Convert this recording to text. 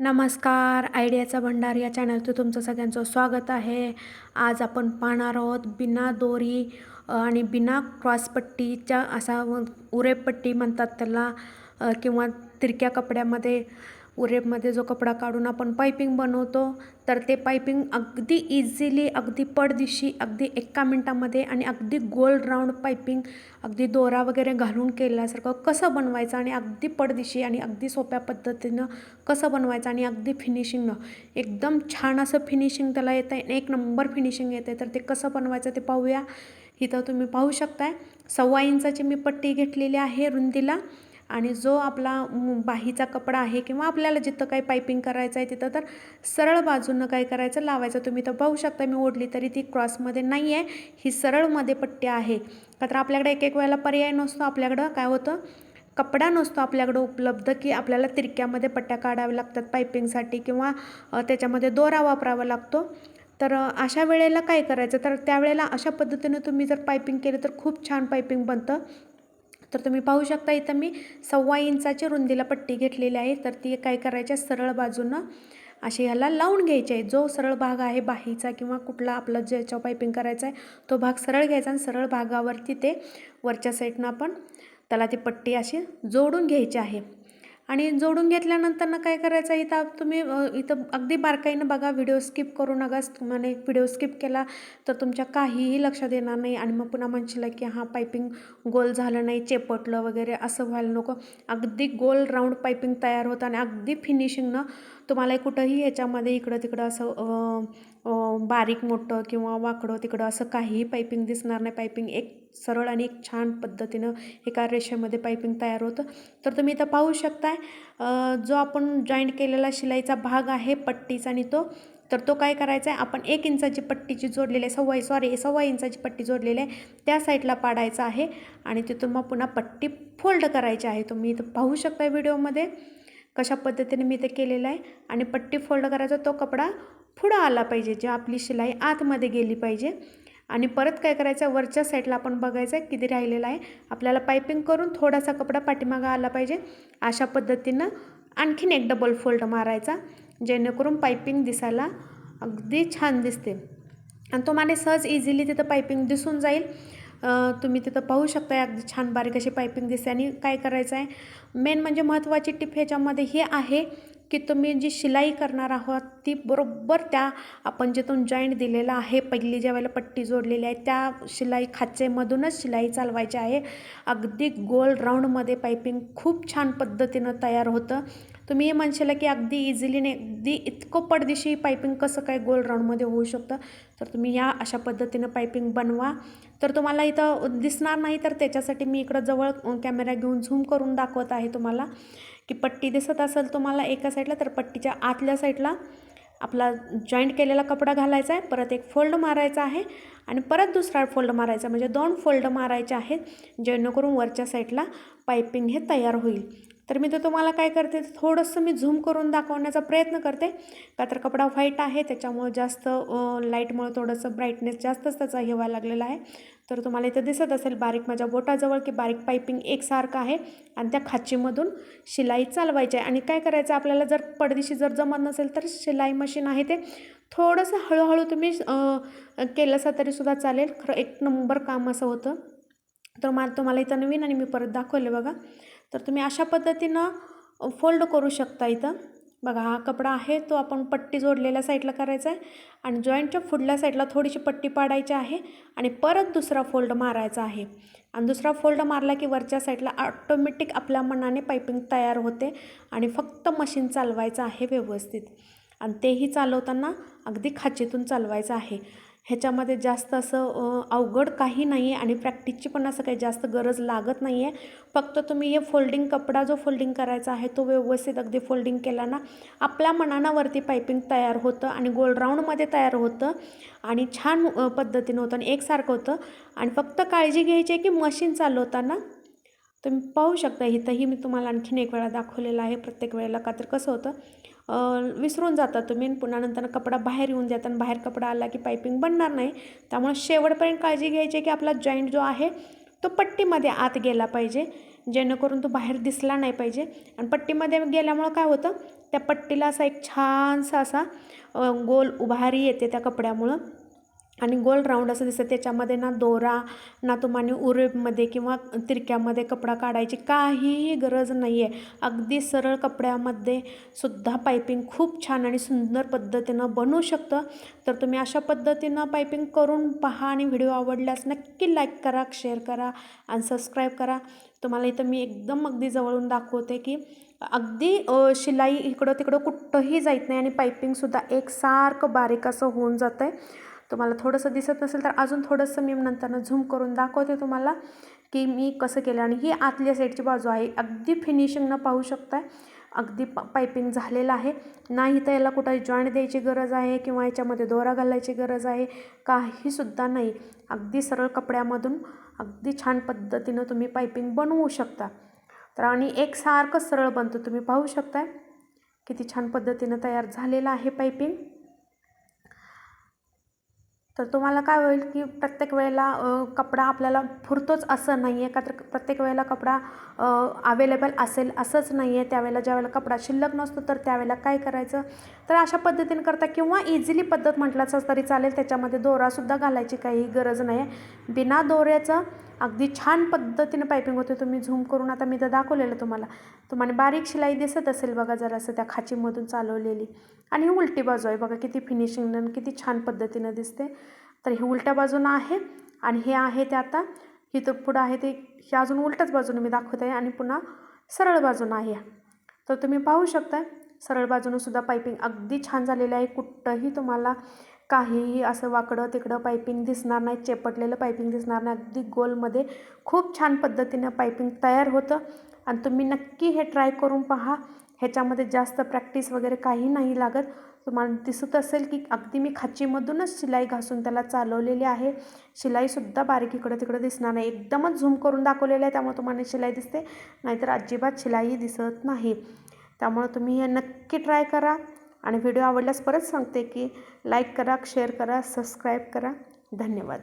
नमस्कार आयडियाचा भंडार या चॅनलचं तुमचं सगळ्यांचं स्वागत आहे. आज आपण पाहणार आहोत बिना दोरी आणि बिना क्रॉसपट्टीच्या असा उरेपट्टी म्हणतात त्याला किंवा तिरक्या कपड्यामध्ये उरेपमध्ये जो कपडा काढून आपण पायपिंग बनवतो तर ते पायपिंग अगदी इझिली अगदी पडदिशी अगदी एका मिनटामध्ये आणि अगदी गोल राऊंड पायपिंग अगदी दोरा वगैरे घालून केल्यासारखं कसं बनवायचं आणि अगदी पडदिशी आणि अगदी सोप्या पद्धतीनं कसं बनवायचं आणि अगदी फिनिशिंगनं एकदम छान असं फिनिशिंग त्याला येतं आहे एक नंबर फिनिशिंग येते तर ते कसं बनवायचं ते पाहूया. इथं तुम्ही पाहू शकताय. सव्वा इंचाची मी पट्टी घेतलेली आहे रुंदीला. आणि जो आपला बाहीचा कपडा आहे किंवा आपल्याला जिथं काही पायपिंग करायचं आहे तिथं तर सरळ बाजूनं काय करायचं? लावायचं. तुम्ही तर पाहू शकता मी ओढली तरी ती क्रॉसमध्ये नाही आहे. ही सरळमध्ये पट्टी आहे. का तर आपल्याकडे एक एक वेळेला पर्याय नसतो. आपल्याकडं काय होतं? कपडा नसतो आपल्याकडं उपलब्ध की आपल्याला तिरक्यामध्ये पट्ट्या काढाव्या लागतात पायपिंगसाठी किंवा त्याच्यामध्ये दोरा वापरावा लागतो. तर अशा वेळेला काय करायचं? तर त्यावेळेला अशा पद्धतीनं तुम्ही जर पायपिंग केलं तर खूप छान पायपिंग बनतं. तर तुम्ही पाहू शकता इथं मी सव्वा इंचाची रुंदीला पट्टी घेतलेली आहे. तर ती काय करायच्या सरळ बाजूनं अशी ह्याला लावून घ्यायची आहे. जो सरळ भाग आहे बाहीचा किंवा कुठला आपला ज्याच्या पायपिंग करायचा आहे तो भाग सरळ घ्यायचा आणि सरळ भागावरती ते वरच्या साईडनं आपण त्याला ती पट्टी अशी जोडून घ्यायची आहे. आणि जोडून घेतल्यानंतर ना काय करायचं? इथं तुम्ही इथं अगदी बारकाईनं बघा व्हिडिओ स्किप करू नका. तुम्हाला व्हिडिओ स्किप केला तर तुमच्या काहीही लक्षात येणार नाही. आणि मग पुन्हा म्हणशील की हां पायपिंग गोल झालं नाही चेपटलं वगैरे असं व्हायला नको. अगदी गोल राऊंड पायपिंग तयार होतं आणि अगदी फिनिशिंगनं तुम्हाला कुठंही याच्यामध्ये इकडं तिकडं असं बारीक मोठं किंवा वाकडं तिकडं असं काहीही पायपिंग दिसणार नाही. पायपिंग एक सरळ आणि एक छान पद्धतीनं एका रेषेमध्ये पायपिंग तयार होतं. तर तुम्ही इथं पाहू शकताय जो आपण जॉईंट केलेला शिलाईचा भाग आहे पट्टीचा आणि तो तर तो काय करायचा आहे आपण एक इंचाची पट्टीची जोडलेली आहे सव्वा सॉरी सव्वा इंचाची पट्टी जोडलेली आहे. त्या साईडला पाडायचा आहे आणि तिथून मग पुन्हा पट्टी फोल्ड करायची आहे. तुम्ही इथं पाहू शकता व्हिडिओमध्ये. कशा पद्धतीने मी ते केलेलं आहे आणि पट्टी फोल्ड करायचा तो कपडा पुढं आला पाहिजे जे आपली शिलाई आतमध्ये गेली पाहिजे. आणि परत काय करायचं वरच्या साईडला आपण बघायचं आहे किती राहिलेलं आहे. आपल्याला पायपिंग करून थोडासा कपडा पाठीमागं आला पाहिजे. अशा पद्धतीनं आणखीन एक डबल फोल्ड मारायचा जेणेकरून पायपिंग दिसायला अगदी छान दिसते. आणि तुम्हाला सहज इझिली तिथं पायपिंग दिसून जाईल. तुम्ही तिथं पाहू शकता अगदी छान बारीक अशी पायपिंग दिसते आणि काय करायचं आहे? मेन म्हणजे महत्त्वाची टिप ह्याच्यामध्ये हे आहे की तुम्ही जी शिलाई करणार आहोत ती बरोबर त्या आपण जिथून जॉईंट दिलेला आहे पहिली ज्या वेळेला पट्टी जोडलेली आहे त्या शिलाई खाचेमधूनच शिलाई चालवायची आहे. अगदी गोल राऊंडमध्ये पायपिंग खूप छान पद्धतीनं तयार होतं. तुम्ही हे म्हणशाल की अगदी इझिली अगदी इतकं पडदिशी पायपिंग कसं काय गोल राऊंडमध्ये होऊ शकतं? तर तुम्ही या अशा पद्धतीनं पायपिंग बनवा. तर तुम्हाला इथं दिसणार नाही तर त्याच्यासाठी मी इकडं जवळ कॅमेरा घेऊन झूम करून दाखवत आहे तुम्हाला. की पट्टी दिसत असेल तुम्हाला एका साईडला तर पट्टीच्या आतल्या साईडला आपला जॉईंट केलेला कपडा घालायचा आहे. परत एक फोल्ड मारायचा आहे आणि परत दुसरा फोल्ड मारायचा म्हणजे दोन फोल्ड मारायचे आहेत जेणेकरून वरच्या साईडला पायपिंग हे तयार होईल. तर मी तर तुम्हाला काय करते थोडंसं मी झूम करून दाखवण्याचा प्रयत्न करते. का तर कपडा व्हाईट आहे त्याच्यामुळं जास्त लाईटमुळं थोडंसं ब्राईटनेस जास्तच त्याचा हे व्हायला लागलेला आहे. तर तुम्हाला इथं दिसत असेल बारीक माझ्या बोटाजवळ की बारीक पायपिंग एकसारखं आहे आणि त्या खाचीमधून शिलाई चालवायची आहे. आणि काय करायचं आपल्याला जर पडदिशी जर जमत नसेल तर शिलाई मशीन आहे ते. थोडंसं हळूहळू तुम्ही अं, केलंसा तरीसुद्धा चालेल. खरं एक नंबर काम असं होतं. तर मला तुम्हाला इथं नवीन आणि मी परत दाखवले बघा. तर तुम्ही अशा पद्धतीनं फोल्ड करू शकता इथं. बघा हा कपडा आहे तो आपण पट्टी जोडलेल्या साईडला करायचा आहे आणि जॉईंटच्या फुडल्या साईडला थोडीशी पट्टी पाडायची आहे आणि परत दुसरा फोल्ड मारायचा आहे. आणि दुसरा फोल्ड मारला की वरच्या साईडला ऑटोमॅटिक आपल्या मनाने पायपिंग तयार होते आणि फक्त मशीन चालवायचं आहे व्यवस्थित. आणि तेही चालवताना अगदी खाचीतून चालवायचं आहे. ह्याच्यामध्ये जास्त असं अवघड काही नाही आहे आणि प्रॅक्टिसची पण असं काही जास्त गरज लागत नाही आहे फक्त तुम्ही हे फोल्डिंग कपडा जो फोल्डिंग करायचा आहे तो व्यवस्थित अगदी फोल्डिंग केला ना आपल्या मनानावरती पायपिंग तयार होतं आणि गोल राऊंडमध्ये तयार होतं आणि छान पद्धतीनं होतं आणि एकसारखं होतं. आणि फक्त काळजी घ्यायची आहे की मशीन चालवताना तुम्ही पाहू शकता. इथंही मी तुम्हाला आणखीन एक वेळा दाखवलेलं आहे. प्रत्येक वेळेला का तर कसं होतं विसरून जाता तुम्ही पुन्हा नंतर कपडा बाहेर येऊन जातात आणि बाहेर कपडा आला की पायपिंग बनणार नाही. त्यामुळे शेवटपर्यंत काळजी घ्यायची आहे की आपला जॉईंट जो आहे तो पट्टीमध्ये आत गेला पाहिजे. जेणेकरून तो बाहेर दिसला नाही पाहिजे. आणि पट्टीमध्ये गेल्यामुळं काय होतं त्या पट्टीला असा एक छानसा असा गोल उभारी येते त्या कपड्यामुळं. आणि गोल राऊंड असं दिसतं त्याच्यामध्ये ना दोरा ना तुम्हाला उरेबमध्ये किंवा तिरक्यामध्ये कपडा काढायची काहीही गरज नाही आहे अगदी सरळ कपड्यामध्ये सुद्धा पायपिंग खूप छान आणि सुंदर पद्धतीनं बनू शकतं. तर तुम्ही अशा पद्धतीनं पायपिंग करून पहा आणि व्हिडिओ आवडल्यास नक्की लाईक करा शेअर करा आणि सबस्क्राईब करा. तुम्हाला इथं मी एकदम अगदी जवळून दाखवते की अगदी शिलाई इकडं तिकडं कुठंही जात नाही आणि पायपिंगसुद्धा एकसारखं बारीक असं होऊन जातं आहे तुम्हाला थोडंसं दिसत नसेल तर अजून थोडंसं मी नंतरनं झूम करून दाखवते तुम्हाला की मी कसं केलं. आणि ही आतल्या साईडची बाजू आहे. अगदी फिनिशिंगनं पाहू शकताय. अगदी प पायपिंग झालेलं आहे. नाही तर याला कुठं जॉईंट द्यायची गरज आहे किंवा याच्यामध्ये दोरा घालायची गरज आहे. काहीसुद्धा नाही. अगदी सरळ कपड्यामधून अगदी छान पद्धतीनं तुम्ही पायपिंग बनवू शकता. तर आणि एकसारखं सरळ बनतो. तुम्ही पाहू शकताय. किती छान पद्धतीनं तयार झालेलं आहे पायपिंग तर तुम्हाला काय होईल की प्रत्येक वेळेला कपडा आपल्याला फुरतोच असं नाही आहे का तर प्रत्येक वेळेला कपडा अवेलेबल असेल असंच नाही आहे त्यावेळेला ज्यावेळेला कपडा शिल्लक नसतो तर त्यावेळेला काय करायचं? तर अशा पद्धतीने करता किंवा इझिली पद्धत म्हटलाच तरी चालेल. त्याच्यामध्ये दोरासुद्धा घालायची काही गरज नाही आहे बिना दोऱ्याचं अगदी छान पद्धतीनं पायपिंग होते तुम्ही झूम करून आता मी तर दाखवलेलं तुम्हाला. तुम्हाला बारीक शिलाई दिसत असेल बघा जरासं त्या खाचीमधून चालवलेली. आणि ही उलटी बाजू आहे बघा किती फिनिशिंग आणि किती छान पद्धतीनं दिसते. तर ही उलट्या बाजूनं आहे आणि हे आहे ते आता ही तर पुढं आहे ते हे अजून उलट्याच बाजूनं मी दाखवत आहे आणि पुन्हा सरळ बाजूनं आहे. तर तुम्ही पाहू शकता सरळ बाजूनं सुद्धा पायपिंग अगदी छान झालेलं आहे. कुठंही तुम्हाला काहीही असं वाकडं तिकडं पायपिंग दिसणार नाही चेपटलेलं पायपिंग दिसणार नाही. अगदी गोलमध्ये खूप छान पद्धतीनं पायपिंग तयार होतं. आणि तुम्ही नक्की हे ट्राय करून पहा. ह्याच्यामध्ये जास्त प्रॅक्टिस वगैरे काही नाही लागत. तुम्हाला दिसत असेल की अगदी मी खाचीमधूनच शिलाई घासून त्याला चालवलेली आहे. शिलाईसुद्धा बारीक इकडं तिकडं दिसणार नाही. एकदमच झूम करून दाखवलेलं आहे त्यामुळे तुम्हाला शिलाई दिसते. नाहीतर अजिबात शिलाई दिसत नाही. त्यामुळे तुम्ही हे नक्की ट्राय करा. आणि व्हिडिओ आवडल्यास परत सांगते की लाईक करा शेअर करा सबस्क्राईब करा. धन्यवाद.